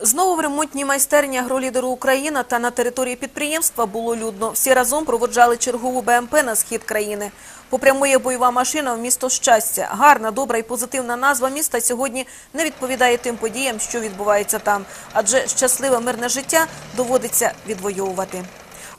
Знову в ремонтній майстерні агролідеру Україна та на території підприємства було людно. Всі разом проводжали чергову БМП на схід країни. Попрямує бойова машина в місто щастя. Гарна, добра і позитивна назва міста сьогодні не відповідає тим подіям, що відбувається там. Адже щасливе мирне життя доводиться відвоювати.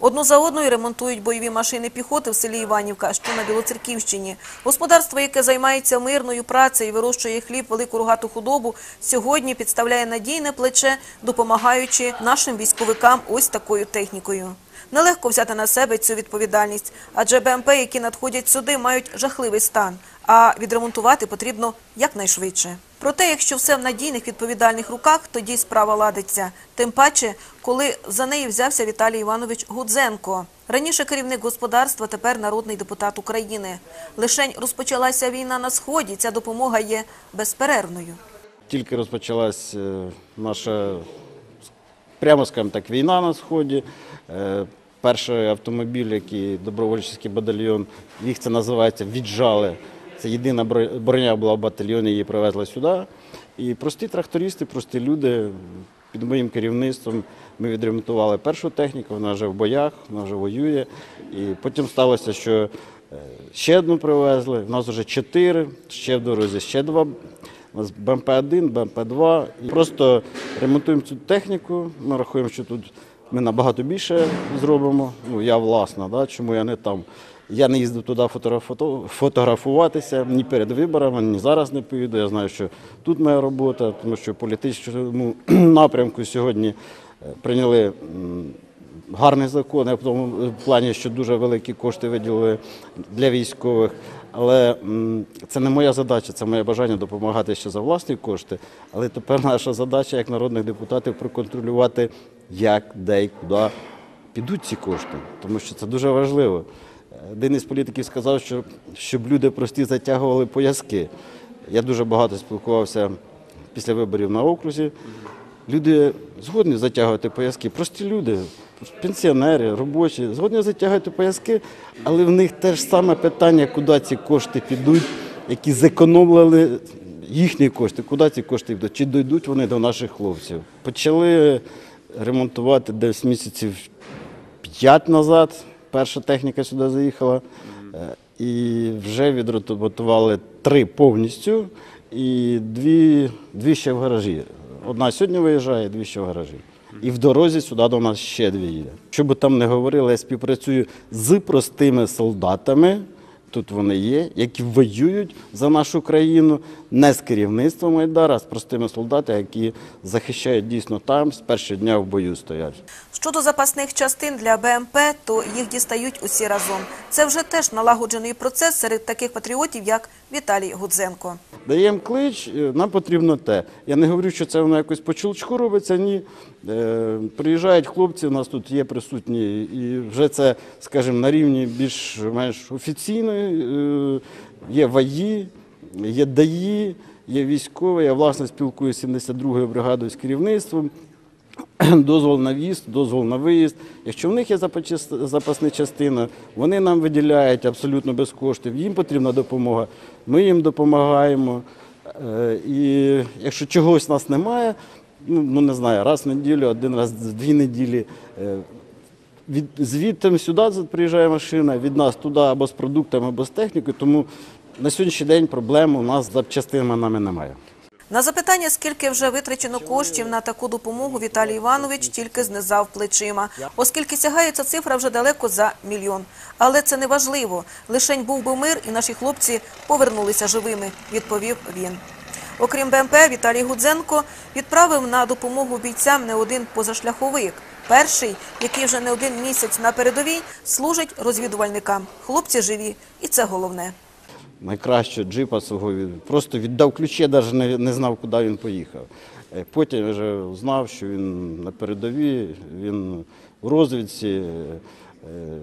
Одну за одною ремонтують бойові машини піхоти в селі Іванівка, що на Білоцерківщині. Господарство, яке займається мирною працею вирощує хліб, велику рогату худобу, сьогодні підставляє надійне плече, допомагаючи нашим військовикам ось такою технікою. Нелегко взяти на себе цю відповідальність, адже БМП, які надходять сюди, мають жахливий стан, а відремонтувати потрібно якнайшвидше. Проте, якщо все в надійних відповідальних руках, тоді справа ладиться. Тим паче, коли за неї взявся Віталій Іванович Гудзенко. Раніше керівник господарства, тепер народний депутат України. Лишень розпочалася війна на сході. Ця допомога є безперервною. Тільки розпочалась е, наша, прямо скажімо так, війна на сході. Е, Перший автомобіль, який добровольчий батальйон, їх це називається віджали. Це єдина броня була в батальйоні, її привезли сюди. І прості трактористи, прості люди під моїм керівництвом ми відремонтували першу техніку, вона вже в боях, вона вже воює. І потім сталося, що е, ще одну привезли. У нас вже чотири, ще в дорозі ще два. У нас БМП-1, БМП-2. І просто ремонтуємо цю техніку. Ми рахуємо, що тут ми набагато більше зробимо. Ну, я власна, да? чому я не там. Я не їздив туди фотографу- фотографуватися ні перед виборами, ні зараз не поїду. Я знаю, що тут моя робота, тому що в політичному напрямку сьогодні е, прийняли гарний закон, в тому плані, що дуже великі кошти виділили для військових. Але це не моя задача, це моє бажання допомагати ще за власні кошти. Але тепер наша задача як народних депутатів проконтролювати, як, де і куди підуть ці кошти, тому що це дуже важливо. Один із політиків сказав, що щоб люди прості затягували пояски. Я дуже багато спілкувався після виборів на окрузі. Люди згодні затягувати пояски, прості люди, пенсіонери, робочі, згодні затягувати пояски, але в них те ж саме питання, куди ці кошти підуть, які зекономили їхні кошти, куди ці кошти йдуть, чи дійдуть вони до наших хлопців. Почали ремонтувати десь місяців п'ять назад. Перша техніка сюди заїхала. Е, І вже відремонтували три повністю і дві, дві ще в гаражі. Одна сьогодні виїжджає, дві ще в гаражі. І в дорозі сюди до нас ще дві їде. Що би там не говорили, я співпрацюю з простими солдатами. Тут вони є, які воюють за нашу країну не з керівництвом Майдара, а з простими солдатами, які захищають дійсно там, з першого дня в бою стоять. Щодо запасних частин для БМП, то їх дістають усі разом. Це вже теж налагоджений процес серед таких патріотів, як Віталій Гудзенко. Даємо клич, е, нам потрібно те. Я не говорю, що це воно якось по чулчку робиться. Ні. Е, приїжджають хлопці, у нас тут є присутні, і вже це, скажімо, на рівні більш-менш офіційної. Е, є ВАї, є ДАї, є військові. Я власне спілкуюся 72-ю бригадою з керівництвом. Дозвол на в'їзд, дозвол на виїзд. Якщо в них є запасна частина, вони нам виділяють абсолютно без коштів. Їм потрібна допомога. Ми їм допомагаємо. Е, І якщо чогось нас немає, ну, ну не знаю, раз в неділю, один раз в дві неділі. Від, звідти сюди приїжджає машина, від нас туди або з продуктами, або з технікою. Тому на сьогоднішній день проблем у нас з запчастинами немає. На запитання, скільки вже витрачено коштів на таку допомогу, Віталій Іванович тільки знизав плечима, оскільки сягає ця цифра вже далеко за мільйон. Але це не важливо. Лишень був би мир, і наші хлопці повернулися живими, відповів він. Окрім БМП, Віталій Гудзенко відправив на допомогу бійцям не один позашляховик. Перший, який вже не один місяць на передовій, служить розвідувальникам. Хлопці живі, і це головне. найкращого джипа свого від- просто віддав ключі, навіть не, не знав, куди він поїхав. Е, Потім вже знав, що він на передовій, він в розвідці. Е,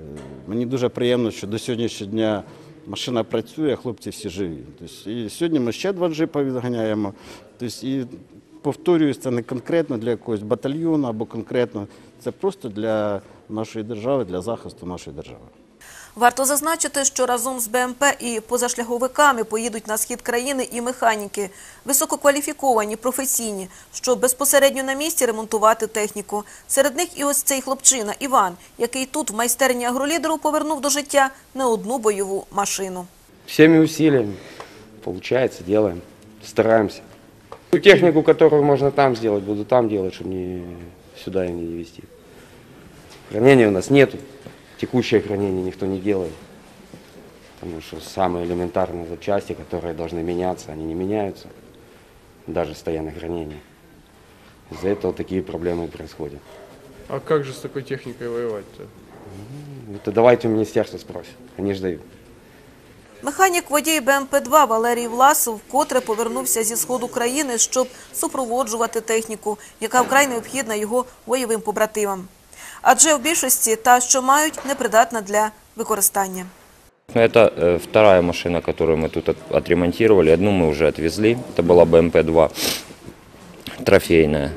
Мені дуже приємно, що до сьогоднішнього дня машина працює, а хлопці всі живі. Тобто, і сьогодні ми ще два джипа відганяємо. Тобто, і повторююсь, це не конкретно для якогось батальйону або конкретно, це просто для нашої держави, для захисту нашої держави. Варто зазначити, що разом з БМП і позашляховиками поїдуть на схід країни і механіки, висококваліфіковані, професійні, щоб безпосередньо на місці ремонтувати техніку. Серед них і ось цей хлопчина Іван, який тут в майстерні агролідеру повернув до життя не одну бойову машину. Всеми усилиями. Получается, делаем, стараемся. Ту технику, которую можно там сделать, буду там делать, чтобы не сюда и не везти. Хранения у нас нету. Текущее хранение никто не делает. Потому что самые элементарные запчасти, которые должны меняться, они не меняются. Даже стоя на хранении. Из-за этого такие проблемы и происходят. А как же с такой техникой воевать-то? Это давайте у министерства спросим. Они же дают. Механік водій БМП-2 Валерій Власов вкотре повернувся зі сходу країни, щоб супроводжувати техніку, яка вкрай необхідна його бойовим побратимам. Адже в більшості та, що мають, непридатна для використання. Ну, Это э, вторая машина, которую мы тут от- отремонтировали. Одну мы уже отвезли. Это была БМП-2 трофейная,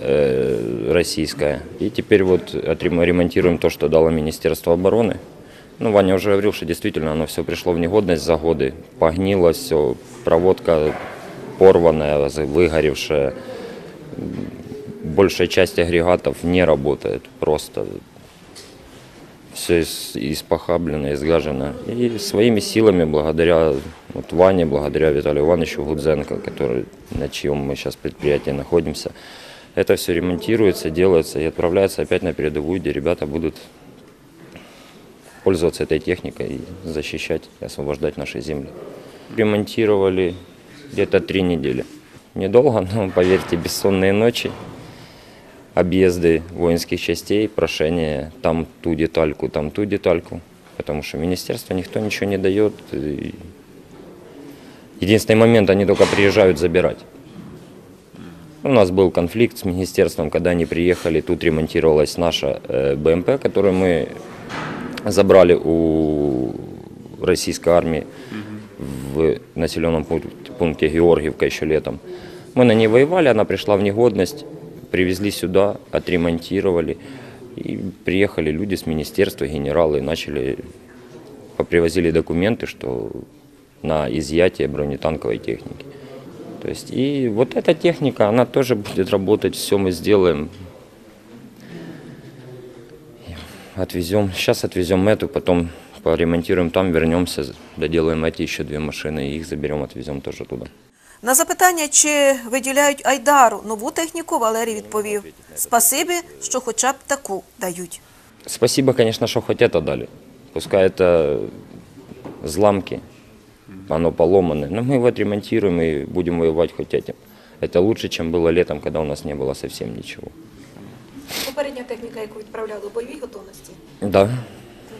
э, российская. И теперь вот отрем- ремонтируем то, что дало Министерство обороны. Ну, Ваня уже говорил, что действительно оно все пришло в негодность за годы. Погнило все, проводка порванная, выгоревшая. Большая часть агрегатов не работает просто все испохаблено, изгажено. И своими силами, благодаря вот Ване, благодаря Виталию Ивановичу Гудзенко, который, на чьем мы сейчас предприятии находимся, это все ремонтируется, делается и отправляется опять на передовую, где ребята будут пользоваться этой техникой и защищать и освобождать наши земли. Ремонтировали где-то три недели. Недолго, но, поверьте, бессонные ночи объезды воинских частей, прошение там ту детальку, там ту детальку, потому что министерство никто ничего не дает. и Единственный момент, они только приезжают забирать. У нас был конфликт с министерством, когда они приехали, тут ремонтировалась наша э, БМП, которую мы забрали у российской армии в населенном пункте, Георгиевка еще летом. Мы на ней воевали, она пришла в негодность, привезли сюда, отремонтировали. И приехали люди с министерства, генералы, начали, попривозили документы, что на изъятие бронетанковой техники. То есть и вот эта техника, она тоже будет работать, все мы сделаем. Отвезем, сейчас отвезем эту, потом поремонтируем там, вернемся, доделаем эти еще две машины, и их заберем, отвезем тоже туда. На запитання, чи виділяють Айдару нову техніку, Валерій відповів – спасибі, що хоча б таку дають. Спасибо, конечно, что хоть это дали. Пускай это зламки, оно поломанное, но мы его отремонтируем и будем воевать хоть этим. Это лучше, чем было летом, когда у нас не было совсем ничего. Попередня техніка, яку відправляли у бойовій готовності. Да,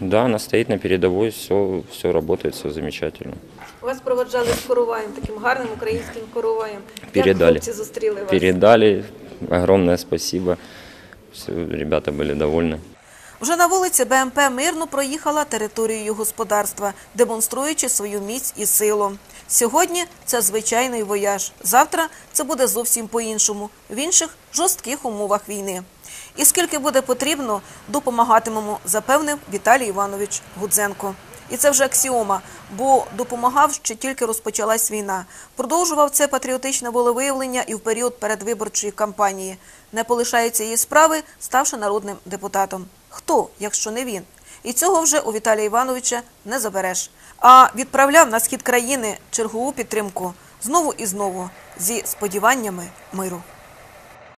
да, она стоит на передовой, все, все работает, все замечательно. Вас проводжали з короваєм, таким гарним українським короваєм. Передали. Як хлопці зустріли вас? Передали, огромное спасибо. Все, ребята были довольны. Вже на вулиці БМП мирно проїхала територією господарства, демонструючи свою міць і силу. Сьогодні це звичайний вояж. Завтра це буде зовсім по-іншому, в інших жорстких умовах війни. І скільки буде потрібно, допомагатимемо, запевнив Віталій Іванович Гудзенко. І це вже аксіома, бо допомагав ще тільки розпочалась війна. Продовжував це патріотичне волевиявлення і в період передвиборчої кампанії. Не полишається її справи, ставши народним депутатом. Хто, якщо не він? І цього вже у Віталія Івановича не забереш. А відправляв на схід країни чергову підтримку знову і знову зі сподіваннями миру.